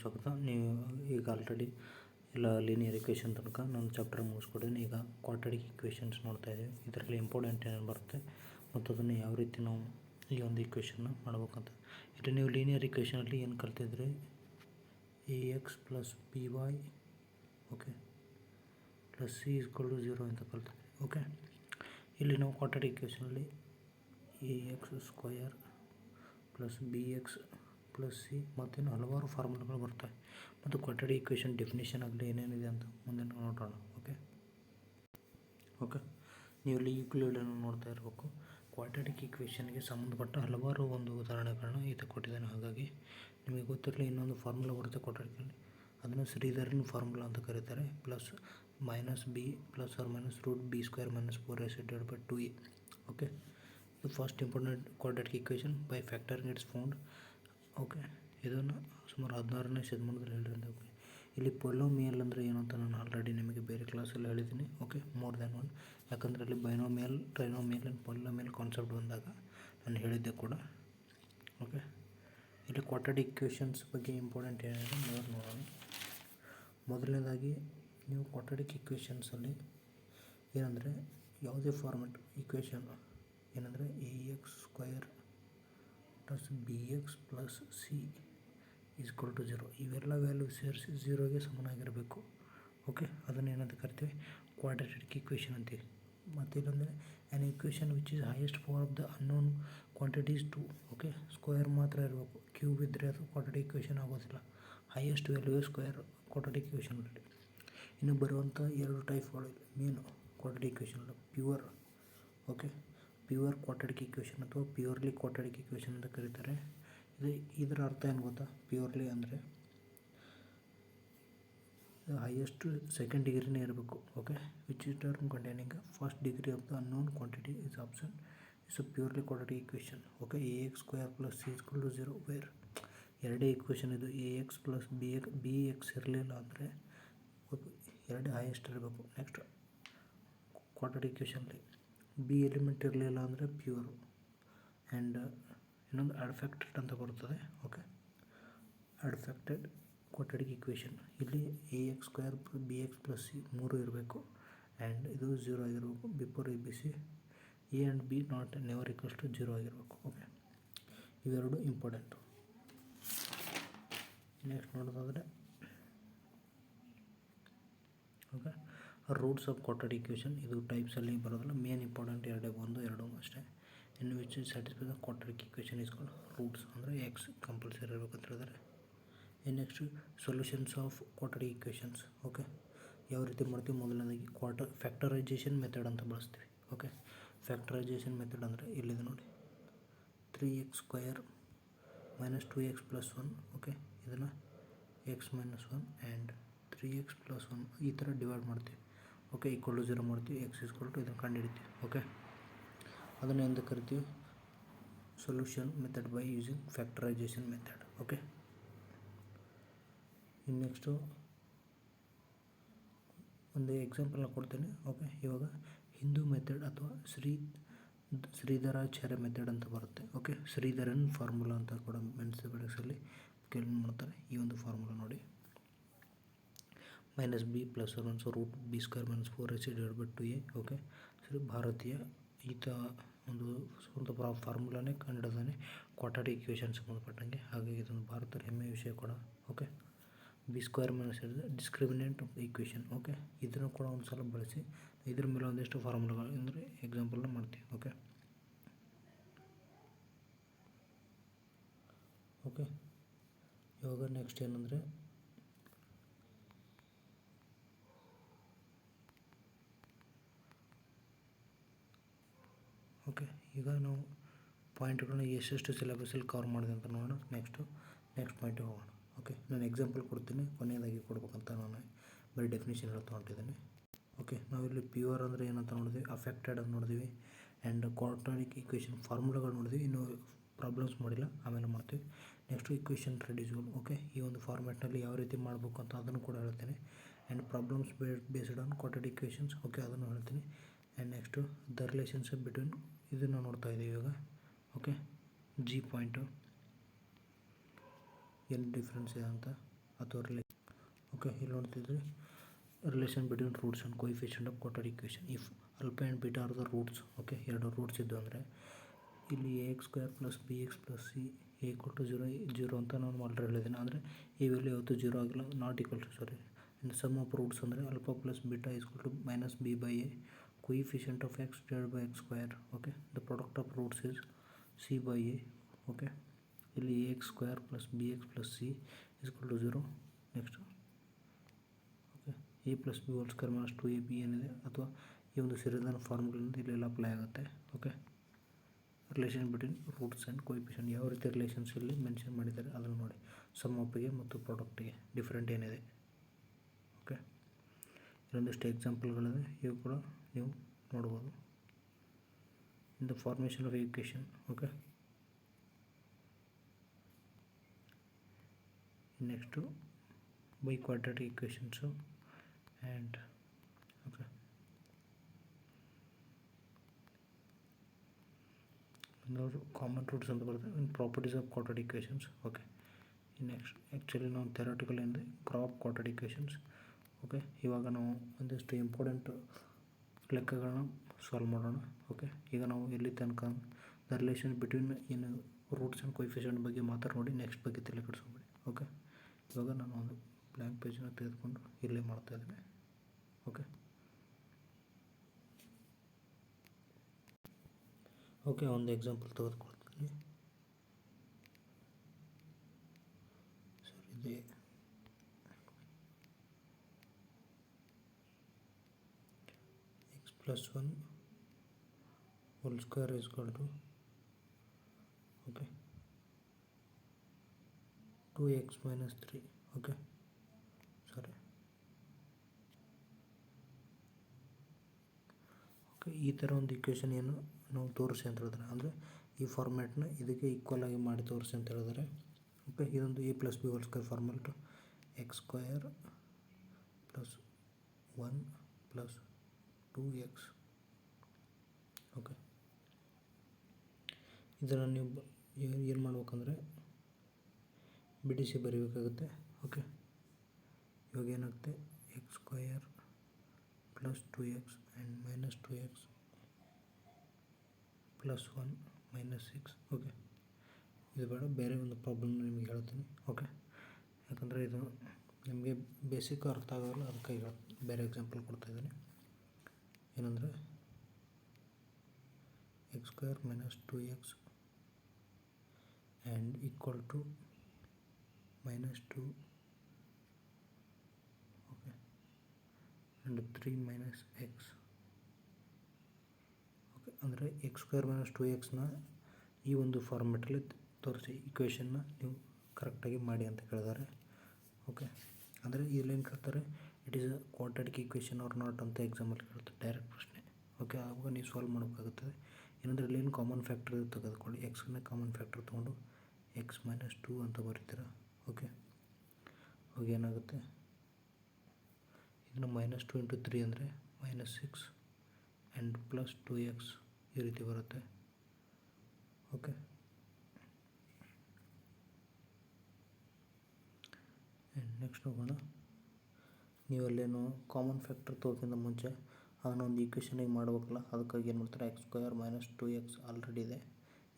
ಸ್ವಾಗತ. ನೀವು ಈಗ ಆಲ್ರೆಡಿ ಎಲ್ಲ ಲೀನಿಯರ್ ಇಕ್ವೇಷನ್ ತನಕ ನಾನು ಚಾಪ್ಟರ್ ಮುಗಿಸ್ಕೊಡಿದ್ದೀನಿ ಈಗ ಕ್ವಾಡ್ರಾಟಿಕ್ ಇಕ್ವೇಷನ್ಸ್ ನೋಡ್ತಾ ಇದ್ದೀವಿ ಇದರಲ್ಲಿ ಇಂಪಾರ್ಟೆಂಟ್ ಏನೇನು ಬರುತ್ತೆ ಮತ್ತು ಅದನ್ನು ಯಾವ ರೀತಿ ನಾವು ಈ ಒಂದು ಇಕ್ವೇಷನ್ನ ಮಾಡ್ಬೇಕಂತ. ಇಲ್ಲಿ ನೀವು ಲೀನಿಯರ್ ಇಕ್ವೇಷನಲ್ಲಿ ಏನು ಕಲ್ತಿದ್ರಿ? A x plus b y okay plus c is equal to zero ಅಂತ ಕಲ್ತಿದ್ರಿ. ಓಕೆ ಇಲ್ಲಿ ನಾವು quadratic ಇಕ್ವೇಷನಲ್ಲಿ a x square plus b x plus c ಮತ್ತಿನ್ನು ಹಲವಾರು ಫಾರ್ಮುಲಾಗಳು ಬರ್ತವೆ. ಮತ್ತು ಕೊಠಡಿ ಇಕ್ವೇಷನ್ ಡೆಫಿನೇಷನ್ ಆಗಲಿ ಏನೇನಿದೆ ಅಂತ ಮುಂದೆ ನೋಡೋಣ, ಓಕೆ? ಓಕೆ? ನೀವು ಇಲ್ಲಿ ಯುಕ್ಲೂಡನ್ನು ನೋಡ್ತಾ ಇರಬೇಕು. ಕ್ವಾಡ್ರಾಟಿಕ್ ಇಕ್ವೇಷನ್ಗೆ ಸಂಬಂಧಪಟ್ಟ ಹಲವಾರು ಒಂದು ಉದಾಹರಣೆಗಳನ್ನು ಈತ ಕೊಟ್ಟಿದ್ದಾನೆ. ಹಾಗಾಗಿ ನಿಮಗೆ ಗೊತ್ತಿರಲಿ ಇನ್ನೊಂದು ಫಾರ್ಮುಲಾ ಬರುತ್ತೆ ಕ್ವಾಡ್ರಾಟಿಕಲ್ಲಿ ಅದನ್ನು ಶ್ರೀಧರನ್ ಫಾರ್ಮುಲಾ ಅಂತ ಕರೀತಾರೆ. Plus minus b plus or minus root b square minus four s divide by two a okay? First important quadratic equation by factoring it's found okay. ಇದನ್ನು ಸುಮಾರು ಹದಿನಾರನೇ ಶತಮಾನದಲ್ಲಿ ಹೇಳಿರಂತೆ ಓಕೆ. ಇಲ್ಲಿ ಪೊಲೋಮಿಯಲ್ ಅಂದರೆ ಏನು ಅಂತ ನಾನು ಆಲ್ರೆಡಿ ನಿಮಗೆ ಬೇರೆ ಕ್ಲಾಸಲ್ಲಿ ಹೇಳಿದ್ದೀನಿ. ಓಕೆ ಮೋರ್ ದ್ಯಾನ್ ಒನ್ ಯಾಕಂದರೆ ಅಲ್ಲಿ binomial trinomial and polynomial concept ಬಂದಾಗ ನಾನು ಹೇಳಿದ್ದೆ ಕೂಡ. ಓಕೆ. ಇಲ್ಲಿ ಕ್ವಾಟರ್ಡ್ ಇಕ್ವೇಷನ್ಸ್ ಬಗ್ಗೆ ಇಂಪಾರ್ಟೆಂಟ್ ಏನಿದೆ ಮೊದಲು ನೋಡೋಣ. ಮೊದಲನೇದಾಗಿ, ನೀವು ಕ್ವಾಟರ್ಡಿಕ್ ಇಕ್ವೇಷನ್ಸಲ್ಲಿ ಏನಂದರೆ ಯಾವುದೇ ಫಾರ್ಮೆಟ್ ಇಕ್ವೇಷನ್ ಏನಂದರೆ a x square plus b x plus c is equal to zero ಇವೆಲ್ಲ ವ್ಯಾಲ್ಯೂ ಸೇರಿಸಿ ಝೀರೋಗೆ ಸಮನಾಗಿರಬೇಕು. ಓಕೆ ಅದನ್ನು ಏನಂತ ಕರಿತೀವಿ? ಕ್ವಾಡ್ರೇಟಿಕ್ ಈಕ್ವೇಷನ್ ಅಂತೀವಿ. ಮತ್ತು ಇಲ್ಲಂದರೆ an equation which is highest power of the unknown quantities two okay square ಮಾತ್ರ ಇರಬೇಕು. ಕ್ಯೂಬ್ ಇದ್ದರೆ ಅದು ಕ್ವಾಂಟಿಟಿ ಈಕ್ವೇಷನ್ ಆಗೋದಿಲ್ಲ. ಹೈಯೆಸ್ಟ್ ವ್ಯಾಲ್ಯೂ ಸ್ಕ್ವೇರ್ ಕ್ವಾಂಟಿಟಿ ಈಕ್ವೇಷನಲ್ಲಿ ಇನ್ನು ಬರುವಂಥ ಎರಡು ಟೈಪ್ಗಳು main quantity equation pure okay pure quadratic equation ಅಥವಾ ಪ್ಯೂರ್ಲಿ ಕ್ವಾಡ್ರಾಟಿಕ್ ಇಕ್ವೇಷನ್ ಅಂತ ಕರೀತಾರೆ. ಇದು ಇದರ ಅರ್ಥ ಏನು ಗೊತ್ತಾ? ಪ್ಯೂರ್ಲಿ ಅಂದರೆ ಹೈಯೆಸ್ಟ್ ಸೆಕೆಂಡ್ ಡಿಗ್ರಿನೇ ಇರಬೇಕು okay which is term containing first degree of the unknown quantity is option is a purely quadratic equation okay a x square plus c is equal to zero where ಎರಡೇ equation ಇದು a x plus b x b x ಇರಲಿಲ್ಲ ಅಂದರೆ ಎರಡೇ highest ಇರಬೇಕು. Next quadratic ಇಕ್ವೇಷನ್ಲಿ b element ಇರಲಿಲ್ಲ ಅಂದರೆ pure and ಇನ್ನೊಂದು ಅಡ್ಫೆಕ್ಟೆಡ್ ಅಂತ ಬರ್ತದೆ ಓಕೆ ಅಡ್ಫೆಕ್ಟೆಡ್ ಕೊಟ್ಟಡಿಕ್ ಇಕ್ವೇಷನ್ ಇಲ್ಲಿ a x square b x plus c ಮೂರು ಇರಬೇಕು ಆ್ಯಂಡ್ ಇದು ಝೀರೋ ಆಗಿರಬೇಕು before a b c a and b not never equals to zero ಆಗಿರಬೇಕು ಓಕೆ ಇವೆರಡು ಇಂಪಾರ್ಟೆಂಟು ನೆಕ್ಸ್ಟ್ ನೋಡೋದಾದರೆ okay roots of quadratic equation ಇದು ಟೈಪ್ಸಲ್ಲಿ ಬರೋದಿಲ್ಲ. ಮೇನ್ ಇಂಪಾರ್ಟೆಂಟ್ ಎರಡೇ ಒಂದು, ಎರಡು ಅಷ್ಟೇ. In which satisfy the quadratic equation is called roots ಅಂದರೆ ಎಕ್ಸ್ ಕಂಪಲ್ಸರಿ ಇರಬೇಕಂತ ಹೇಳಿದರೆ ಇನ್ನು next solutions of quadratic equations okay ಯಾವ ರೀತಿ ಮಾಡ್ತೀವಿ? ಮೊದಲನೇದಾಗಿ ಕ್ವಾಟರ್ ಫ್ಯಾಕ್ಟರೈಜೇಷನ್ ಮೆಥಡ್ ಅಂತ ಬಳಸ್ತೀವಿ. ಓಕೆ ಫ್ಯಾಕ್ಟರೈಜೇಷನ್ ಮೆಥಡ್ ಅಂದರೆ ಇಲ್ಲಿದೆ ನೋಡಿ? Three x square minus two x plus one okay ಇದನ್ನು x minus one and three x plus one ಈ ಥರ ಡಿವೈಡ್ ಮಾಡ್ತೀವಿ. ಓಕೆ ಈಕ್ವಲ್ ಜೀರೋ ಮಾಡ್ತೀವಿ ಎಕ್ಸ್ ಈಕ್ವಲ್ ಟು ಇದನ್ನು ಕಂಡುಹಿಡಿತೀವಿ, ಓಕೆ? ಅದನ್ನು ಎಂದು ಕರಿತೀವಿ? Solution method by using factorisation method, okay? ಇನ್ನು ನೆಕ್ಸ್ಟು ಒಂದು ಎಕ್ಸಾಂಪಲ್ನ ಕೊಡ್ತೇನೆ, ಓಕೆ? ಇವಾಗ ಹಿಂದೂ ಮೆಥಡ್ ಅಥವಾ ಶ್ರೀ, ಶ್ರೀಧರಾಚಾರ್ಯ ಮೆಥಡ್ ಅಂತ ಬರುತ್ತೆ, ಓಕೆ? ಶ್ರೀಧರನ್ ಫಾರ್ಮುಲಾ ಅಂತ ಕೂಡ ಮೆನ್ಸಿಬಡಿಕ್ಸಲ್ಲಿ ಕೇಳಿ ಮಾಡ್ತಾರೆ, ಈ ಒಂದು ಫಾರ್ಮುಲಾ ನೋಡಿ. Minus b plus one so root b square minus four s divide by two a okay ಸರಿ ಭಾರತೀಯ ಈತ ಒಂದು ಸ್ವಂತ ಫಾರ್ಮುಲಾನೇ ಕಂಡಿದ್ದಾನೆ ಕ್ವಾಡ್ರಾಟಿಕ್ ಇಕ್ವೇಷನ್ ಸಂಬಂಧಪಟ್ಟಂಗೆ. ಹಾಗಾಗಿ ಇದೊಂದು ಭಾರತದ ಹೆಮ್ಮೆಯ ವಿಷಯ ಕೂಡ okay b square minus discriminant equation okay ಇದನ್ನು ಕೂಡ ಒಂದು ಸಲ ಬಳಸಿ, ಇದ್ರ ಮೇಲೆ ಒಂದಿಷ್ಟು ಫಾರ್ಮುಲಾಗಳು ಅಂದರೆ ಎಕ್ಸಾಂಪಲ್ನ ಮಾಡ್ತೀವಿ ಓಕೆ ಓಕೆ ಇವಾಗ ನೆಕ್ಸ್ಟ್ ಏನಂದರೆ ಓಕೆ ಈಗ ನಾವು ಪಾಯಿಂಟ್ಗಳನ್ನ ಎಷ್ಟೆಷ್ಟು ಸಿಲೆಬಸಲ್ಲಿ ಕವರ್ ಮಾಡಿದೆ ಅಂತ ನೋಡೋಣ. ನೆಕ್ಸ್ಟು ನೆಕ್ಸ್ಟ್ ಪಾಯಿಂಟಿಗೆ ಹೋಗೋಣ. ಓಕೆ ನಾನು ಎಕ್ಸಾಂಪಲ್ ಕೊಡ್ತೀನಿ. ಕೊನೆಯದಾಗಿ ಕೊಡ್ಬೇಕಂತ ನಾನು ಬರೀ ಡೆಫಿನೇಷನ್ ಎಲ್ಲ ತೊಗೊಂಡಿದ್ದೀನಿ. ಓಕೆ ನಾವಿಲ್ಲಿ ಪ್ಯೂರ್ ಅಂದರೆ ಏನಂತ ನೋಡಿದ್ವಿ. ಅಫೆಕ್ಟೆಡ್ ಅಂತ ನೋಡಿದ್ವಿ. ಆ್ಯಂಡ್ ಕ್ವಾರ್ಟಾನಿಕ್ ಇಕ್ವೇಷನ್ ಫಾರ್ಮುಲಾಗಳು ನೋಡಿದ್ವಿ. ಇನ್ನು ಪ್ರಾಬ್ಲಮ್ಸ್ ಮಾಡಿಲ್ಲ. ಆಮೇಲೆ ಮಾಡ್ತೀವಿ. ನೆಕ್ಸ್ಟು ಇಕ್ವೇಷನ್ ರೆಡ್ಯೂಸ್ಗಳು ಓಕೆ ಈ ಒಂದು ಫಾರ್ಮ್ಯಾಟ್ನಲ್ಲಿ ಯಾವ ರೀತಿ ಮಾಡಬೇಕು ಅಂತ ಅದನ್ನು ಕೂಡ ಹೇಳ್ತೀನಿ. ಆ್ಯಂಡ್ ಪ್ರಾಬ್ಲಮ್ಸ್ ಬೇಸ್ಡ್ ಆನ್ ಕ್ವಾಟೆಡ್ ಇಕ್ವೇಷನ್ಸ್ ಓಕೆ ಅದನ್ನು ಹೇಳ್ತೀನಿ. And next the relationship between ಇದನ್ನು ನೋಡ್ತಾ ಇದ್ದೀವಿ ಇವಾಗ. ಓಕೆ ಜಿ ಪಾಯಿಂಟು ಏನು ಡಿಫ್ರೆನ್ಸ್ ಇದೆ ಅಂತ ಅಥವಾ ರಿಲೇ ಓಕೆ ಇಲ್ಲಿ ನೋಡ್ತಿದ್ರಿ. Relation between roots and coefficient of quadratic equation if alpha and beta are the roots okay ಎರಡು ರೂಟ್ಸ್ ಇದ್ದು ಅಂದರೆ, ಇಲ್ಲಿ a x square plus b x plus c a to zero zero ಅಂತ ನಾನು already ಹೇಳಿದ್ದೀನಿ. ಅಂದರೆ, ಈ ವ್ಯಾಲ್ಯೂ ಯಾವತ್ತೂ ಜೀರೋ ಆಗಿಲ್ಲ. Not equal to sorry sum of roots ಅಂದರೆ alpha plus beta equal to minus b by a coefficient of x divided by x square, okay? The product of roots is c by a, okay? ಇಲ್ಲಿ a x square plus b x plus c is equal to zero next okay a plus b whole square minus two a b ಏನಿದೆ? ಅಥವಾ ಈ ಒಂದು ಸಿರಿದಾನ ಫಾರ್ಮ್ಗಳಿಂದ ಇಲ್ಲೆಲ್ಲ apply ಆಗುತ್ತೆ okay relation between roots and coefficient ಯಾವ ರೀತಿ ರಿಲೇಷನ್ಸ್ ಇಲ್ಲಿ ಮೆನ್ಷನ್ ಮಾಡಿದ್ದಾರೆ ಅದನ್ನು ನೋಡಿ. ಸಮ್ ಆಫ್ಗೆ ಮತ್ತು ಪ್ರಾಡಕ್ಟಿಗೆ ಡಿಫ್ರೆಂಟ್ ಏನಿದೆ ಓಕೆ ಇನ್ನೊಂದಿಷ್ಟು ಎಕ್ಸಾಂಪಲ್ಗಳಿದೆ. ಇವು ಕೂಡ ನೀವು ನೋಡ್ಬೋದು. In the formation of education okay next by quadratic equations and okay ಇನ್ನೊಂದು ಕಾಮನ್ ರೂಟ್ಸ್ ಅಂತ ಬರುತ್ತೆ. In properties of quadratic equations okay next actually ನಾವು ಥೆರಾಟಿಕಲ್ ಅಂದರೆ ಕ್ರಾಪ್ ಕ್ವಾಡ್ರಾಟಿಕ್ ಈಕ್ವೇಷನ್ಸ್ ಓಕೆ ಇವಾಗ ನಾವು ಒಂದಿಷ್ಟು ಇಂಪಾರ್ಟೆಂಟ್ ಲೆಕ್ಕಗಳನ್ನ ಸಾಲ್ವ್ ಮಾಡೋಣ ಓಕೆ ಈಗ ನಾವು ಎಲ್ಲಿ ತನಕ ದ ರಿಲೇಷನ್ ಬಿಟ್ವೀನ್ ಏನು ರೂಟ್ಸ್ ಆ್ಯಂಡ್ ಕೊಯಿಫಿಷಿಯಂಟ್ ಬಗ್ಗೆ ಮಾತಾಡಿ ನೋಡಿ ನೆಕ್ಸ್ಟ್ ಬಗ್ಗೆ ತಲೆ ಕೆಡಿಸ್ಕೊಬೇಡಿ ಓಕೆ ಇವಾಗ ನಾನು ಒಂದು ಬ್ಲ್ಯಾಂಕ್ ಪೇಜನ್ನ ತೆಗೆದುಕೊಂಡು ಇಲ್ಲೇ ಮಾಡ್ತಾ ಇದ್ದೀನಿ ಓಕೆ ಓಕೆ ಒಂದು ಎಕ್ಸಾಂಪಲ್ ತೆಗೆದುಕೊಳ್ತೀನಿ. ಸರ್, ಇದೆ. X one 1 whole square is equal to, okay 2x minus 3 okay, sorry. Okay ಈ ಥರ ಒಂದು ಇಕ್ವೇಷನ್ ಏನು ನಾವು ತೋರಿಸಿ ಅಂತ ಹೇಳಿದ್ರೆ, ಅಂದರೆ ಈ ಫಾರ್ಮ್ಯಾಟ್ನ ಇದಕ್ಕೆ ಈಕ್ವಲ್ ಆಗಿ ಮಾಡಿ ತೋರಿಸಿ ಅಂತ ಹೇಳಿದ್ರೆ ಓಕೆ ಇದೊಂದು a plus b whole square two x square plus one plus two x. Okay. ಇದನ್ನು ನೀವು ಏನು ಮಾಡ್ಬೇಕಂದ್ರೆ ಬಿಡಿಸಿ ಬರೀಬೇಕಾಗುತ್ತೆ. ಓಕೆ. ಇವಾಗ ಏನಾಗುತ್ತೆ? X square plus two x and minus two x plus one minus six okay. ಇದು ಬೇಡ, ಬೇರೆ ಒಂದು ಪ್ರಾಬ್ಲಮ್ ನಿಮಗೆ ಹೇಳ್ತೀನಿ. ಓಕೆ. ಯಾಕಂದರೆ ಇದು ನಿಮಗೆ ಬೇಸಿಕ್ ಅರ್ಥ ಆಗೋಲ್ಲ, ಅದಕ್ಕೆ ಬೇರೆ ಎಕ್ಸಾಂಪಲ್ ಕೊಡ್ತಾಯಿದ್ದೀನಿ ಏನಂದರೆ x square minus two x and equal to minus two okay and three minus x okay ಅಂದರೆ ಎಕ್ಸ್ ಸ್ಕ್ವೇರ್ ಮೈನಸ್ ಟು ಎಕ್ಸ್ನ ಈ ಒಂದು ಫಾರ್ಮೆಟಲ್ಲಿ ತೋರಿಸಿ ಇಕ್ವೇಷನ್ನ ನೀವು ಕರೆಕ್ಟಾಗಿ ಮಾಡಿ ಅಂತ ಕೇಳಿದ್ದಾರೆ ಓಕೆ ಅಂದರೆ ಇಲ್ಲೇನು ಕೇಳ್ತಾರೆ? It is a quadratic equation or not ಅಂತ ಎಕ್ಸಾಮಲ್ಲಿ ಕೇಳುತ್ತೆ ಡೈರೆಕ್ಟ್ ಪ್ರಶ್ನೆ. ಓಕೆ ಆವಾಗ ನೀವು ಸಾಲ್ವ್ ಮಾಡಬೇಕಾಗುತ್ತದೆ. ಏನಂದರೆ ಏನು ಕಾಮನ್ ಫ್ಯಾಕ್ಟರ್ ತೆಗೆದುಕೊಳ್ಳಿ. ಎಕ್ಸ್ನ ಕಾಮನ್ ಫ್ಯಾಕ್ಟರ್ ತೊಗೊಂಡು ಎಕ್ಸ್ ಮೈನಸ್ ಟೂ ಅಂತ ಬರೀತೀರ? ಓಕೆ ಅವಾಗ ಏನಾಗುತ್ತೆ? ಇದನ್ನು ಮೈನಸ್ ಟು ಇಂಟು ತ್ರೀ ಅಂದರೆ minus six and plus two x ಈ ರೀತಿ ಬರುತ್ತೆ. ಓಕೆ ಆ್ಯಂಡ್ ನೆಕ್ಸ್ಟ್ ಹೋಗೋಣ. ನೀವು ಅಲ್ಲೇನು ಕಾಮನ್ ಫ್ಯಾಕ್ಟರ್ ತಗೋಕ್ಕಿಂತ ಮುಂಚೆ ಅದನ್ನ ಒಂದು ಈಕ್ವೇಷನಿಗೆ ಮಾಡ್ಬೇಕಲ್ಲ, ಅದಕ್ಕಾಗಿ ಏನು ಮಾಡ್ತಾರೆ? X square minus two x already ಇದೆ.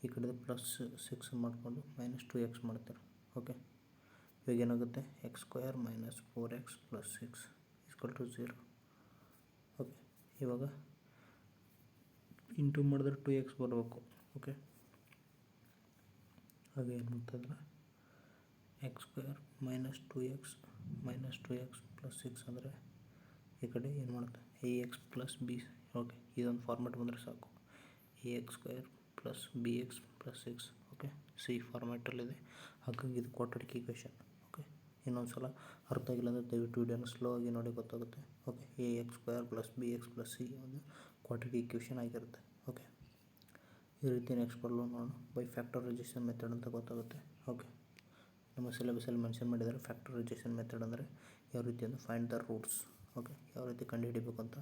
ಈ ಕಡೆದು ಪ್ಲಸ್ ಸಿಕ್ಸ್ ಮಾಡಿಕೊಂಡು ಮೈನಸ್ ಟು ಎಕ್ಸ್ ಮಾಡ್ತಾರೆ. ಓಕೆ ಇವಾಗ ಏನಾಗುತ್ತೆ? X square minus four x plus six is equal to zero okay ಇವಾಗ ಇಂಟು ಮಾಡಿದ್ರೆ ಟು ಎಕ್ಸ್ ಬರಬೇಕು. ಓಕೆ ಹಾಗೆ ಏನು ಮಾಡ್ತಾಯಿದ್ರೆ x square minus two x minus two x plus six ಅಂದರೆ ಈ ಕಡೆ ಏನು ಮಾಡುತ್ತೆ? A x plus b okay, ಇದೊಂದು ಫಾರ್ಮೆಟ್ ಬಂದರೆ ಸಾಕು. A x square plus b x plus six. Okay, c ಫಾರ್ಮೆಟಲ್ಲಿದೆ ಹಾಗಾಗಿ ಇದು ಕ್ವಾಡ್ರಾಟಿಕ್ ಇಕ್ವೇಷನ್ ಓಕೆ, ಇನ್ನೊಂದು ಸಲ ಅರ್ಥ ಆಗಿಲ್ಲ ಅಂದರೆ ದಯವಿಟ್ಟು ವಿಡಿಯೋನ ಸ್ಲೋ ಆಗಿ ನೋಡಿ ಗೊತ್ತಾಗುತ್ತೆ. Okay, a x square plus b x plus c ಒಂದು ಕ್ವಾಡ್ರಾಟಿಕ್ ಇಕ್ವೇಷನ್ ಆಗಿರುತ್ತೆ. ಓಕೆ, ಈ ರೀತಿ ನೆಕ್ಸ್ಟ್ ಬರಲು ನೋಡೋಣ. ಬೈ ಫ್ಯಾಕ್ಟರೈಸೇಷನ್ ಮೆಥಡ್ ಅಂತ ಗೊತ್ತಾಗುತ್ತೆ. ಓಕೆ. ನಮ್ಮ ಸಿಲೆಬಸಲ್ಲಿ ಮೆನ್ಷನ್ ಮಾಡಿದ್ದಾರೆ ಫ್ಯಾಕ್ಟರೈಸೇಷನ್ ಮೆಥಡ್ ಅಂದರೆ ಯಾವ ರೀತಿ ಅಂದರೆ ಫೈಂಡ್ ದ ರೂಟ್ಸ್ ಓಕೆ ಯಾವ ರೀತಿ ಕಂಡುಹಿಡಿಬೇಕು ಅಂತ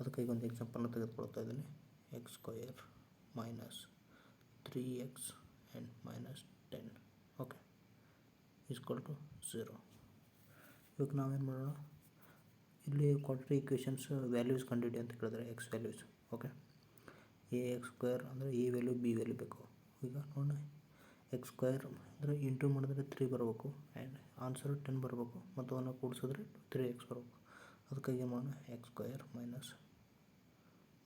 ಅದಕ್ಕೆ ಈಗ ಒಂದು ಎಕ್ಸಾಂಪಲ್ನ ತೆಗೆದುಕೊಳ್ತಾ ಇದ್ದೀನಿ. X square minus three x and minus ten okay is equal to zero ಇವಾಗ ನಾವೇನು ಮಾಡೋಣ? ಇಲ್ಲಿ ಕ್ವಾಡ್ರಿ ಇಕ್ವೇಷನ್ಸ್ ವ್ಯಾಲ್ಯೂಸ್ ಕಂಡುಹಿಡಿ ಅಂತ ಕೇಳಿದ್ರೆ x values okay a x square ಅಂದರೆ ಎ ವ್ಯಾಲ್ಯೂ ಬಿ ವ್ಯಾಲ್ಯೂ ಬೇಕು. ಈಗ ನೋಡೋಣ ಎಕ್ಸ್ ಸ್ಕ್ವೇರ್ ಅಂದರೆ ಇಂಟು ಮಾಡಿದ್ರೆ ತ್ರೀ ಬರಬೇಕು ಆ್ಯಂಡ್ ಆನ್ಸರ್ ಟೆನ್ ಬರಬೇಕು. ಮತ್ತು ಅವನ್ನ ಕೂಡಿಸಿದ್ರೆ ತ್ರೀ ಎಕ್ಸ್ ಬರಬೇಕು. ಅದಕ್ಕಾಗಿ ಮಾಡೋಣ x square minus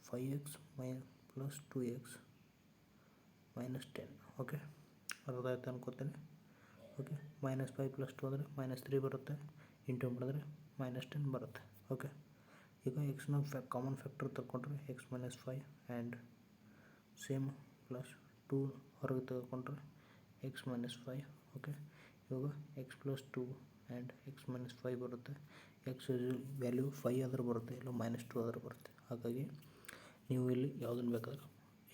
five x my plus two x minus ten okay ಅರ್ಥ ಆಯ್ತು ಅನ್ಕೋತೀನಿ. Okay minus five plus two ಅಂದರೆ ಮೈನಸ್ ತ್ರೀ ಬರುತ್ತೆ. ಇಂಟು ಮಾಡಿದ್ರೆ ಮೈನಸ್ ಟೆನ್ ಬರುತ್ತೆ. ಓಕೆ ಈಗ ಎಕ್ಸ್ನ ಫ್ಯಾ ಕಾಮನ್ ಫ್ಯಾಕ್ಟರ್ ತಗೊಂಡ್ರೆ x minus five and same plus two ಹೊರಗೆ ತೆಗೆದುಕೊಂಡ್ರೆ ಎಕ್ಸ್ ಮೈನಸ್ ಫೈವ್ ಓಕೆ ಇವಾಗ x plus two and x minus five ಬರುತ್ತೆ. ಎಕ್ಸ್ ವ್ಯಾಲ್ಯೂ ಫೈ ಆದ್ರೆ ಬರುತ್ತೆ, ಇಲ್ಲ ಮೈನಸ್ ಟು ಆದ್ರೆ ಬರುತ್ತೆ. ಹಾಗಾಗಿ ನೀವು ಇಲ್ಲಿ ಯಾವುದನ್ನು ಬೇಕಾದ್ರೆ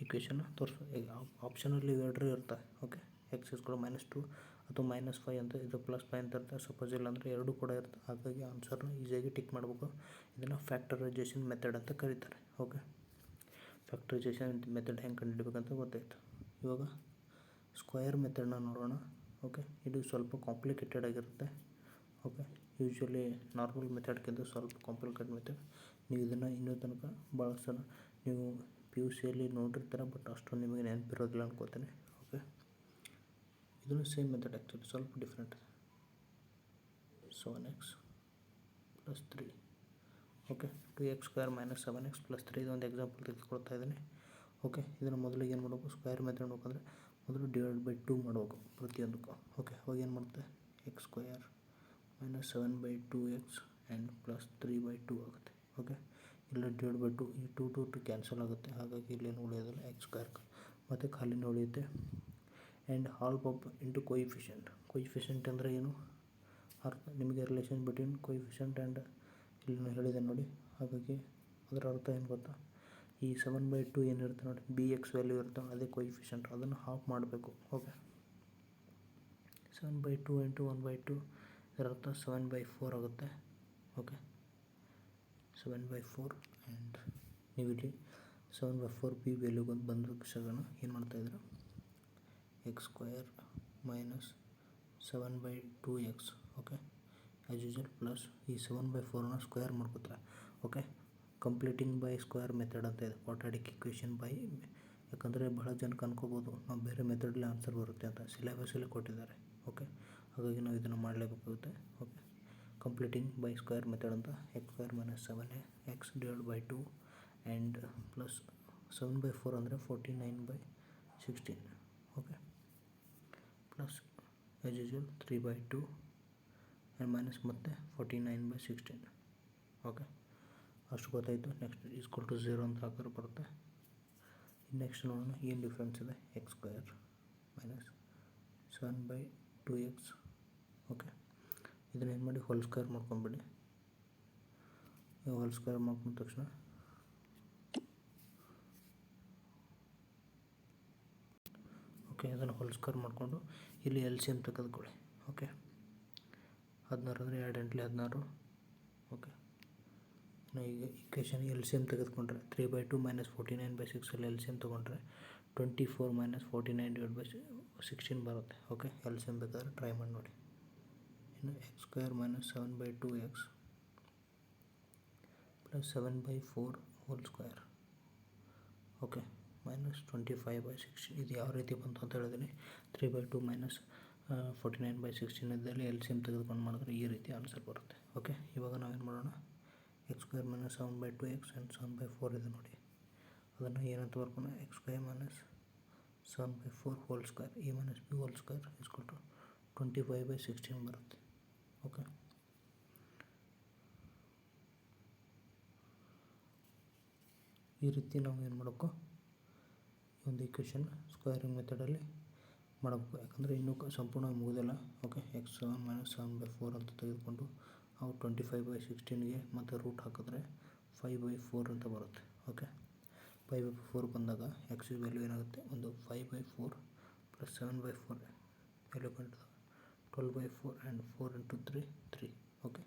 ಇಕ್ವೇಷನ್ ಈಗ ಆಪ್ಷನಲ್ಲಿ ಎರಡರೂ ಇರ್ತವೆ ಓಕೆ ಎಕ್ಸ್ ಇಸ್ಕೊಳ್ಳೋ ಮೈನಸ್ ಟು ಅಥವಾ ಮೈನಸ್ ಫೈ ಅಂತ ಇದು ಪ್ಲಸ್ ಫೈ ಅಂತ ಇರುತ್ತೆ ಸಪೋಸ್ ಇಲ್ಲ ಅಂದರೆ ಎರಡೂ ಕೂಡ ಇರುತ್ತೆ ಹಾಗಾಗಿ ಆನ್ಸರ್ನ ಈಸಿಯಾಗಿ ಟಿಕ್ ಮಾಡಬೇಕು. ಇದನ್ನು ಫ್ಯಾಕ್ಟರೈಜೇಷನ್ ಮೆಥಡ್ ಅಂತ ಕರೀತಾರೆ ಓಕೆ ಫ್ಯಾಕ್ಟರೈಜೇಷನ್ ಮೆಥಡ್ ಹೆಂಗೆ ಕಂಡುಹಿಡಬೇಕಂತ ಗೊತ್ತಾಯಿತು. ಇವಾಗ ಸ್ಕ್ವಯರ್ ಮೆಥಡ್ನ ನೋಡೋಣ. ಓಕೆ ಇದು ಸ್ವಲ್ಪ ಕಾಂಪ್ಲಿಕೇಟೆಡ್ ಆಗಿರುತ್ತೆ. ಓಕೆ ಯೂಶ್ವಲಿ ನಾರ್ಮಲ್ ಮೆಥಡ್ಗಿಂತ ಸ್ವಲ್ಪ ಕಾಂಪ್ಲಿಕೇಟ್ ಮೆಥಡ್ ನೀವು ಇದನ್ನು ಇನ್ನೂ ತನಕ ಭಾಳ ನೀವು ಪಿ ಯು ಸಿಯಲ್ಲಿ ನೋಡಿರ್ತೀರ ಬಟ್ ಅಷ್ಟೊಂದು ನಿಮಗೆ ನೆನಪಿರೋದಿಲ್ಲ ಅನ್ಕೋತೀನಿ. ಓಕೆ ಇದನ್ನು ಸೇಮ್ ಮೆಥಡ್ ಆ್ಯಕ್ಚುಲಿ ಸ್ವಲ್ಪ different seven x plus three okay two x square minus seven x plus three ಇದೊಂದು ಎಕ್ಸಾಂಪಲ್ ತೆಗೆದುಕೊಳ್ತಾ ಇದ್ದೀನಿ. ಓಕೆ ಇದನ್ನು ಮೊದಲಿಗೆ ಏನು ಮಾಡಬೇಕು? ಸ್ಕ್ವೇರ್ ಮೆಥಡ್ ನೋಡ್ಕೊಂಡ್ರೆ ಮೊದಲು ಡಿವೈಡ್ ಬೈ ಟೂ ಮಾಡಬೇಕು ಪ್ರತಿಯೊಂದಕ್ಕೂ. ಓಕೆ ಅವಾಗ ಏನು ಮಾಡುತ್ತೆ? X square minus seven by two x and plus three by two ಆಗುತ್ತೆ. ಓಕೆ ಇಲ್ಲ ಡಿವೈಡ್ ಬೈ ಟು ಈ ಟು ಟು ಟು ಕ್ಯಾನ್ಸಲ್ ಆಗುತ್ತೆ. ಹಾಗಾಗಿ ಇಲ್ಲೇನು ಉಳಿಯೋದಿಲ್ಲ ಎಕ್ಸ್ ಸ್ಕ್ವೇರ್ ಮತ್ತು ಖಾಲಿನೇ ಉಳಿಯುತ್ತೆ. And half of into coefficient coefficient ಅಂದರೆ ಏನು? ಅರ್ಥ, ನಿಮಗೆ ರಿಲೇಷನ್ ಬಿಟ್ವೀನ್ ಕೊಯಿಫಿಷೆಂಟ್ ಆ್ಯಂಡ್ ಇಲ್ಲಿ ಹೇಳಿದೆ ನೋಡಿ. ಹಾಗಾಗಿ ಅದರ ಅರ್ಥ ಏನು ಗೊತ್ತಾ? ಈ ಸೆವೆನ್ ಬೈ ಟು ಏನಿರುತ್ತೆ ನೋಡಿ ಬಿ ಎಕ್ಸ್ ವ್ಯಾಲ್ಯೂ ಇರುತ್ತೆ ಅದೇ ಕೊಯಿಫಿಷೆಂಟ್ ಅದನ್ನು ಹಾಫ್ ಮಾಡಬೇಕು. Okay seven by two into one by two ಇದರ ಅರ್ಥ ಸೆವೆನ್ ಬೈ ಫೋರ್ ಆಗುತ್ತೆ. Okay seven by four and ನೀವು ಇಲ್ಲಿ seven by four b value ಬಂದು ಬಂದ ಕ್ಷಣ ಏನು ಮಾಡ್ತಾಯಿದ್ರು x square minus seven by two x okay as usual plus ಈ ಸೆವೆನ್ ಬೈ ಫೋರ್ನ ಸ್ಕ್ವೇರ್ ಮಾಡ್ಕೋತಾರೆ. Okay completing by square method ಅಂತ ಇದೆ. ಕ್ವಾಡ್ರಾಟಿಕ್ ಇಕ್ವೇಷನ್ ಬೈ ಯಾಕಂದರೆ ಬಹಳ ಜನಕ್ಕೆ ಅನ್ಕೋಬೋದು ನಾವು ಬೇರೆ ಮೆಥಡಲ್ಲಿ ಆನ್ಸರ್ ಬರುತ್ತೆ ಅಂತ ಸಿಲೆಬಸಲ್ಲಿ ಕೊಟ್ಟಿದ್ದಾರೆ. ಓಕೆ ಹಾಗಾಗಿ ನಾವು ಇದನ್ನು ಮಾಡಲೇಬೇಕಾಗುತ್ತೆ. Okay completing by square method ಅಂತ x square minus seven x divide by two and plus seven by four ಅಂದರೆ forty nine by sixteen okay plus as usual three by two and minus ಮತ್ತೆ forty nine by sixteen okay ಅಷ್ಟು ಗೊತ್ತಾಯಿತು. Next is equal to zero ಅಂತ ಹಾಕಿದ್ರೆ ಬರುತ್ತೆ. Next ನೋಡೋಣ, ಏನು difference ಇದೆ? X square minus seven by two x okay ಇದನ್ನ ಏನು ಮಾಡಿ? ಹೋಲ್ ಸ್ಕ್ವೇರ್ ಮಾಡ್ಕೊಂಬಿಡಿ ಹೋಲ್ ಸ್ಕ್ವೇರ್ ಮಾಡ್ಕೊಂಡ ತಕ್ಷಣ ಓಕೆ ಅದನ್ನು ಹೋಲ್ ಸ್ಕ್ವೇರ್ ಮಾಡಿಕೊಂಡು ಇಲ್ಲಿ ಎಲ್ ಸಿ ಎಂ ತೆಗೆದುಕೊಳ್ಳಿ. ಓಕೆ ಹದಿನಾರು ಅಂದರೆ ಎರಡು ಎಂಟ್ಲಿ ಹದಿನಾರು. ನಾವು ಈಗ ಇಕ್ವೇಷನ್ ಎಲ್ ಸಿ ಎಂ ತೆಗೆದುಕೊಂಡ್ರೆ three by two minus forty nine by ಸಿಕ್ಸಲ್ಲಿ L C M ತೊಗೊಂಡ್ರೆ twenty four minus forty nine divide by sixteen ಬರುತ್ತೆ. ಓಕೆ ಎಲ್ ಸಿ ಎಂ ಬೇಕಾದ್ರೆ ಟ್ರೈ ಮಾಡಿ ನೋಡಿ. ಇನ್ನು x square minus seven by two x plus seven by four whole square okay minus twenty five by sixteen ಇದು ಯಾವ ರೀತಿ ಬಂತು ಅಂತ ಹೇಳಿದ್ರೆ three by two minus forty nine by sixteen ಇದ್ದಲ್ಲಿ ಎಲ್ ಸಿ ಎಂ ತೆಗೆದುಕೊಂಡು ಮಾಡಿದ್ರೆ ಈ ರೀತಿ ಆನ್ಸರ್ ಬರುತ್ತೆ. ಓಕೆ ಇವಾಗ ನಾವೇನು ಮಾಡೋಣ? X square minus seven by two x and seven by four ಇದೆ ನೋಡಿ ಅದನ್ನು ಏನಂತ ಬರ್ಕೊಂಡು x square minus seven by four whole square a minus b whole square ಇಸ್ಕೊಟ್ಟು twenty five by sixteen ಬರುತ್ತೆ. ಓಕೆ ಈ ರೀತಿ ನಾವು ಏನು ಮಾಡಬೇಕು? ಈ ಒಂದು ಇಕ್ವೇಷನ್ ಸ್ಕ್ವೇರಿಂಗ್ ಮೆಥಡಲ್ಲಿ ಮಾಡಬೇಕು. ಯಾಕಂದರೆ ಇನ್ನೂ ಕ- ಸಂಪೂರ್ಣ ಮುಗಿದಿಲ್ಲ. Okay x seven minus seven by four ಅಂತ ತೆಗೆದುಕೊಂಡು ಅವು ಟ್ವೆಂಟಿ ಫೈವ್ ಬೈ ಸಿಕ್ಸ್ಟೀನ್ಗೆ ಮತ್ತು ರೂಟ್ ಹಾಕಿದ್ರೆ ಫೈವ್ ಬೈ ಫೋರ್ ಅಂತ ಬರುತ್ತೆ ಓಕೆ ಫೈವ್ ಬೈ ಫೋರ್ ಬಂದಾಗ ಎಕ್ಸ್ ವ್ಯಾಲ್ಯೂ ಏನಾಗುತ್ತೆ? ಒಂದು five by four plus seven by four value ಬಂದಾಗ twelve by four and four into three three okay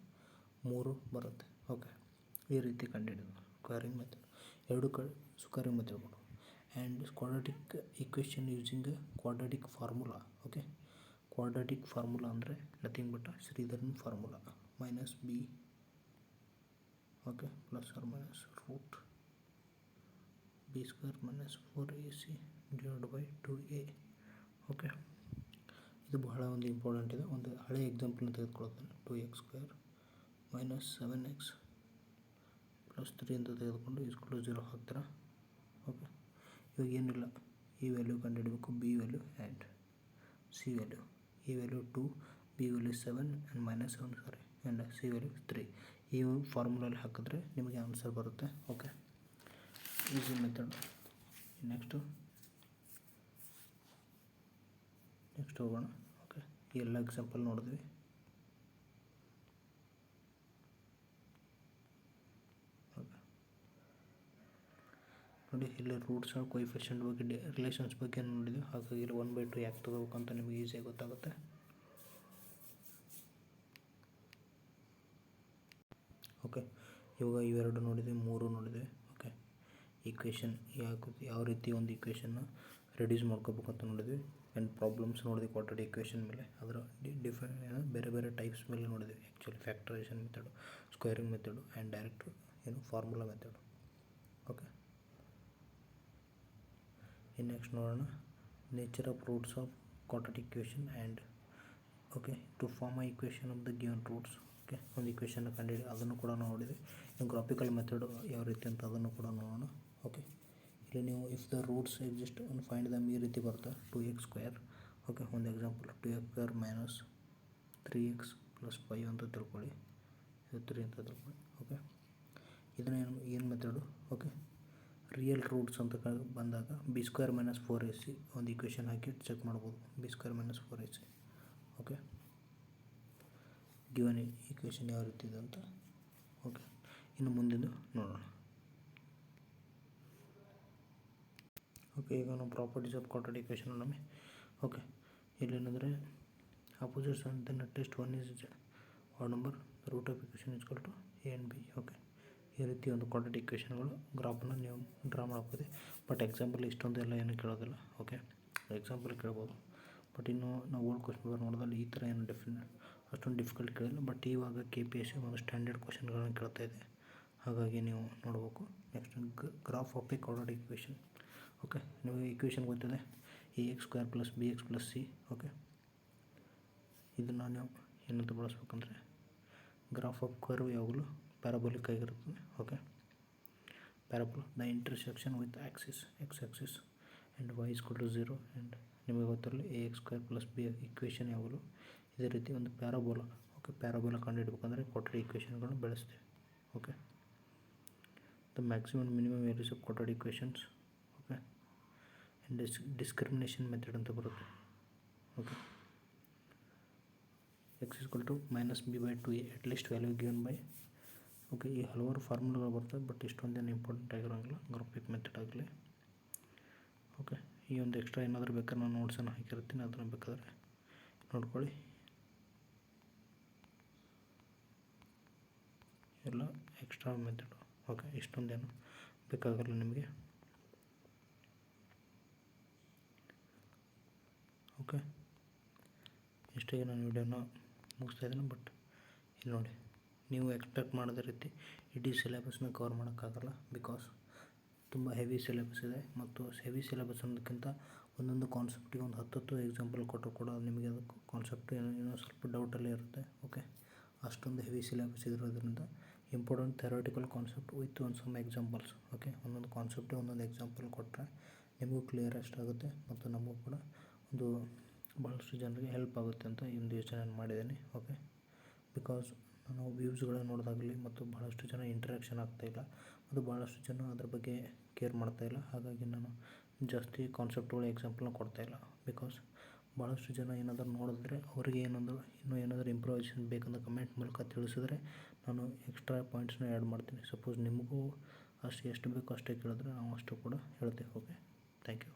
ಮೂರು ಬರುತ್ತೆ ಓಕೆ ಈ ರೀತಿ ಕಂಡುಹಿಡಿದು ಸ್ಕ್ವೇರಿಂಗ್ ಮೆಥಡ್ ಎರಡು ಕಡೆ ಸ್ಕ್ವೇರಿಂಗ್ ಮೆಥಡ್ ಮಾಡು and quadratic equation using quadratic formula okay quadratic formula ಅಂದರೆ nothing but Sridharan formula minus b. Okay, plus or minus root b square minus 4ac divided by 2a okay ಇದು ಬಹಳ ಒಂದು important ಇದೆ. ಒಂದು ಹಳೆ ಎಕ್ಸಾಂಪಲ್ನ ತೆಗೆದುಕೊಳ್ತೇನೆ two x square minus seven x plus three ಅಂತ ತೆಗೆದುಕೊಂಡು ಇಸ್ಕೊಂಡು ಜೀರೋ ಹಾಕ್ತಾರೆ? ಓಕೆ ಇವಾಗ ಏನಿಲ್ಲ. ಈ value ಕಂಡುಹಿಡಬೇಕು. B value and c value ಈ value two b value seven and minus seven sorry and c value three ಈ ಫಾರ್ಮುಲಲ್ಲಿ ಹಾಕಿದ್ರೆ ನಿಮಗೆ ಆನ್ಸರ್ ಬರುತ್ತೆ. Okay easy method next next ಹೋಗೋಣ. ಓಕೆ ಎಲ್ಲ ಎಕ್ಸಾಂಪಲ್ ನೋಡಿದ್ವಿ. ನೋಡಿ, ಇಲ್ಲಿ ರೂಟ್ಸ್ ಆ್ಯಂಡ್ ಕೊಯಿಫಿಷಿಯಂಟ್ ಬಗ್ಗೆ ರಿಲೇಷನ್ಸ್ ಬಗ್ಗೆ ನೋಡಿದ್ವಿ? ಹಾಗಾಗಿ ಇಲ್ಲಿ ಒನ್ ಬೈ ಟು ಯಾಕೆ ತಗೋಬೇಕು ಅಂತ ನಿಮಗೆ ಈಸಿಯಾಗಿ ಗೊತ್ತಾಗುತ್ತೆ. ಓಕೆ ಇವಾಗ ಇವೆರಡು ನೋಡಿದೆ, ಮೂರು ನೋಡಿದೆ. ಓಕೆ ಈಕ್ವೇಷನ್ ಯಾಕೆ ಯಾವ ರೀತಿ ಒಂದು ಈಕ್ವೇಷನ್ನ ರೆಡ್ಯೂಸ್ ಮಾಡ್ಕೋಬೇಕು ಅಂತ ನೋಡಿದ್ವಿ. ಆ್ಯಂಡ್ ಪ್ರಾಬ್ಲಮ್ಸ್ ನೋಡಿದ್ವಿ ಕ್ವಾಡ್ರೇಟಿಕ್ ಈಕ್ವೇಷನ್ ಮೇಲೆ. ಅದರ ಡಿಫ್ರೆ ಬೇರೆ ಬೇರೆ ಟೈಪ್ಸ್ ಮೇಲೆ ನೋಡಿದ್ವಿ actually factorization method squaring method and direct ಏನು ಫಾರ್ಮುಲಾ ಮೆಥಡು ಓಕೆ ಇನ್ನು ನೆಕ್ಸ್ಟ್ ನೋಡೋಣ. Nature of roots of quadratic equation and okay to form a equation of the given roots okay ಒಂದು ಇಕ್ವೇಷನ್ನ ಕಂಡು ಅದನ್ನು ಕೂಡ ನೋಡಿದ್ವಿ ಇನ್ನು ಗ್ರಾಫಿಕಲ್ ಮೆಥಡ್ ಯಾವ ರೀತಿ ಅಂತ ಅದನ್ನು ಕೂಡ ನೋಡೋಣ. ಓಕೆ ಇಲ್ಲಿ ನೀವು ಇಫ್ ದ ರೂಟ್ಸ್ ಎಕ್ಸಿಸ್ಟ್ ಒಂದು ಫೈಂಡ್ ದಮ್ ಈ ರೀತಿ ಬರುತ್ತೆ. ಟು ಎಕ್ಸ್ ಸ್ಕ್ವೇರ್ ಓಕೆ ಒಂದು example two x square minus three x plus five ಅಂತ ತಿಳ್ಕೊಳ್ಳಿ. ತ್ರೀ ಅಂತ ತಿಳ್ಕೊಳ್ಳಿ. ಓಕೆ ಇದನ್ನು ಏನು ಏನು ಮೆಥಡು ಓಕೆ ರಿಯಲ್ ರೂಟ್ಸ್ ಅಂತ ಬಂದಾಗ b square minus four a c ಒಂದು ಇಕ್ವೇಷನ್ ಹಾಕಿ ಚೆಕ್ ಮಾಡ್ಬೋದು. B square minus four a c okay given equation ಯಾವ ರೀತಿ ಇದೆ ಅಂತ. ಓಕೆ ಇನ್ನು ಮುಂದಿದ್ದು ನೋಡೋಣ. ಓಕೆ ಈಗ ನಾವು ಪ್ರಾಪರ್ಟೀಸ್ ಆಫ್ ಕ್ವಾಡ್ರೇಟಿಕ್ ಇಕ್ವೇಷನ್ ನಮಗೆ ಓಕೆ ಇಲ್ಲೇನಂದರೆ ಅಪೋಸಿಟ್ಸ್ ಅಂತ test one is ward number root of equation is two a and b okay ಈ ರೀತಿ ಒಂದು ಕ್ವಾಡ್ರೇಟಿಕ್ ಇಕ್ವೇಷನ್ಗಳು ಗ್ರಾಫನ್ನು ನೀವು ಡ್ರಾ ಮಾಡ್ಬೋದು. ಬಟ್ ಎಕ್ಸಾಂಪಲ್ ಇಷ್ಟೊಂದು ಎಲ್ಲ ಏನು ಕೇಳೋದಿಲ್ಲ. ಓಕೆ ಎಕ್ಸಾಂಪಲ್ ಕೇಳ್ಬೋದು. ಬಟ್ ಇನ್ನು ನಾವು ಓಲ್ಡ್ ಕ್ವಶನ್ ನೋಡಿದಲ್ಲಿ ಈ ಥರ ಏನು ಡಿಫ್ರೆಂಟ್ ಅಷ್ಟೊಂದು ಡಿಫಿಕಲ್ಟ್ ಕೇಳಿಲ್ಲ ಬಟ್ ಇವಾಗ ಕೆ ಪಿ ಎಸ್ ಸಿ ಒಂದು ಸ್ಟ್ಯಾಂಡರ್ಡ್ ಕ್ವಶನ್ಗಳನ್ನು ಕೇಳ್ತಾ ಇದೆ. ಹಾಗಾಗಿ ನೀವು ನೋಡಬೇಕು. Next graph of a quadratic equation okay ನಿಮಗೆ ಇಕ್ವೇಷನ್ ಗೊತ್ತಿದೆ. A x square plus B x plus C okay ಇದನ್ನು ನೀವು ಏನಂತ ಬಳಸ್ಬೇಕಂದ್ರೆ ಗ್ರಾಫ್ ಆಫ್ ಕರ್ವ್ ಯಾವಾಗಲೂ ಪ್ಯಾರಾಬೋಲಿಕ್ ಆಗಿರುತ್ತದೆ okay parabola the intersection with axis x axis and y is two zero and ನಿಮಗೆ ಗೊತ್ತಿರಲಿ a x square plus b equation ಯಾವಾಗಲೂ ಇದೇ ರೀತಿ ಒಂದು ಪ್ಯಾರಾಬೋಲ ಓಕೆ ಪ್ಯಾರಾಬೋಲ ಕಂಡುಹಿಡ್ಬೇಕಂದ್ರೆ ಕೊಟ್ಟಡಿ ಇಕ್ವೇಷನ್ಗಳನ್ನು ಬೆಳೆಸ್ತೀವಿ okay the maximum minimum values of ಕೊಟ್ಟಡಿ equations okay and dis discrimination method ಅಂತ ಬರುತ್ತೆ okay x is equal to minus b by two a at least value given by okay ಈ ಹಲವಾರು ಫಾರ್ಮುಲಾಗಳು ಬರ್ತವೆ ಬಟ್ ಇಷ್ಟೊಂದೇನು ಇಂಪಾರ್ಟೆಂಟ್ ಆಗಿರೋಂಗಿಲ್ಲ ಗ್ರಾಫಿಕ್ ಮೆಥಡ್ ಆಗಲಿ okay ಈ ಒಂದು ಎಕ್ಸ್ಟ್ರಾ ಏನಾದರೂ ಬೇಕಾದ್ರೆ ನಾನು ನೋಟ್ಸನ್ನು ಹಾಕಿರ್ತೀನಿ, ಅದನ್ನು ಬೇಕಾದರೆ ನೋಡ್ಕೊಳ್ಳಿ. ಎಲ್ಲ ಎಕ್ಸ್ಟ್ರಾ ಮೆಥಡು ಓಕೆ ಇಷ್ಟೊಂದೇನು ಬೇಕಾಗಲ್ಲ ನಿಮಗೆ. ಓಕೆ ಇಷ್ಟೇ ನಾನು ವಿಡಿಯೋನ ಮುಗಿಸ್ತಾ ಇದ್ದೀನಿ ಬಟ್ ಇಲ್ಲಿ ನೋಡಿ, ನೀವು ಎಕ್ಸ್ಪೆಕ್ಟ್ ಮಾಡಿದ ರೀತಿ ಇಡೀ ಸಿಲೆಬಸ್ನ ಕವರ್ ಮಾಡೋಕ್ಕಾಗಲ್ಲ ಬಿಕಾಸ್ ತುಂಬ ಹೆವಿ ಸಿಲೆಬಸ್ ಇದೆ, ಮತ್ತು ಹೆವಿ ಸಿಲೆಬಸ್ ಅನ್ನೋದಕ್ಕಿಂತ ಒಂದೊಂದು ಕಾನ್ಸೆಪ್ಟಿಗೆ ಒಂದು ಹತ್ತತ್ತು ಎಕ್ಸಾಂಪಲ್ ಕೊಟ್ಟರು ಕೂಡ ನಿಮಗೆ ಅದು ಕಾನ್ಸೆಪ್ಟ್ ಏನೋ ಸ್ವಲ್ಪ ಡೌಟಲ್ಲೇ ಇರುತ್ತೆ ಓಕೆ ಅಷ್ಟೊಂದು ಹೆವಿ ಸಿಲೆಬಸ್ ಇರೋದ್ರಿಂದ ಇಂಪಾರ್ಟೆಂಟ್ ಥೆರೋಟಿಕಲ್ ಕಾನ್ಸೆಪ್ಟ್ ವಿತ್ ಒಂದು ಸಮ್ ಎಕ್ಸಾಂಪಲ್ಸ್ ಓಕೆ ಒಂದೊಂದು ಕಾನ್ಸೆಪ್ಟೇ ಒಂದೊಂದು ಎಕ್ಸಾಂಪಲ್ ಕೊಟ್ಟರೆ ನಿಮಗೂ ಕ್ಲಿಯರ್ ಆಗುತ್ತೆ ಮತ್ತು ನಮಗೂ ಕೂಡ ಒಂದು ಭಾಳಷ್ಟು ಜನರಿಗೆ ಹೆಲ್ಪ್ ಆಗುತ್ತೆ ಅಂತ ಈ ಒಂದು ಯೋಚನೆ ಮಾಡಿದ್ದೀನಿ ಓಕೆ ಬಿಕಾಸ್ ನಾವು ವ್ಯೂಸ್ಗಳನ್ನ ನೋಡೋದಾಗಲಿ ಮತ್ತು ಭಾಳಷ್ಟು ಜನ ಇಂಟ್ರ್ಯಾಕ್ಷನ್ ಆಗ್ತಾಯಿಲ್ಲ ಮತ್ತು ಭಾಳಷ್ಟು ಜನ ಅದ್ರ ಬಗ್ಗೆ ಕೇರ್ ಮಾಡ್ತಾಯಿಲ್ಲ ಹಾಗಾಗಿ ನಾನು ಜಾಸ್ತಿ ಕಾನ್ಸೆಪ್ಟ್ಗಳ ಎಕ್ಸಾಂಪಲ್ನ ಕೊಡ್ತಾಯಿಲ್ಲ ಬಿಕಾಸ್ ಭಾಳಷ್ಟು ಜನ ಏನಾದರೂ ನೋಡಿದ್ರೆ ಅವರಿಗೆ ಏನಾದರೂ, ಇನ್ನೂ ಏನಾದರೂ ಇಂಪ್ರೂವೈಸೇಷನ್ ಬೇಕಂತ ಕಮೆಂಟ್ ಮೂಲಕ ತಿಳಿಸಿದ್ರೆ ನಾನು ಎಕ್ಸ್ಟ್ರಾ ಪಾಯಿಂಟ್ಸ್ನ ಆ್ಯಡ್ ಮಾಡ್ತೀನಿ. ಸಪೋಸ್ ನಿಮಗೂ ಅಷ್ಟು ಎಷ್ಟು ಬೇಕೋ ಅಷ್ಟೇ ಕೇಳಿದ್ರೆ ನಾವು ಅಷ್ಟು ಕೂಡ ಹೇಳ್ತೇವೆ ಓಕೆ ಥ್ಯಾಂಕ್ ಯು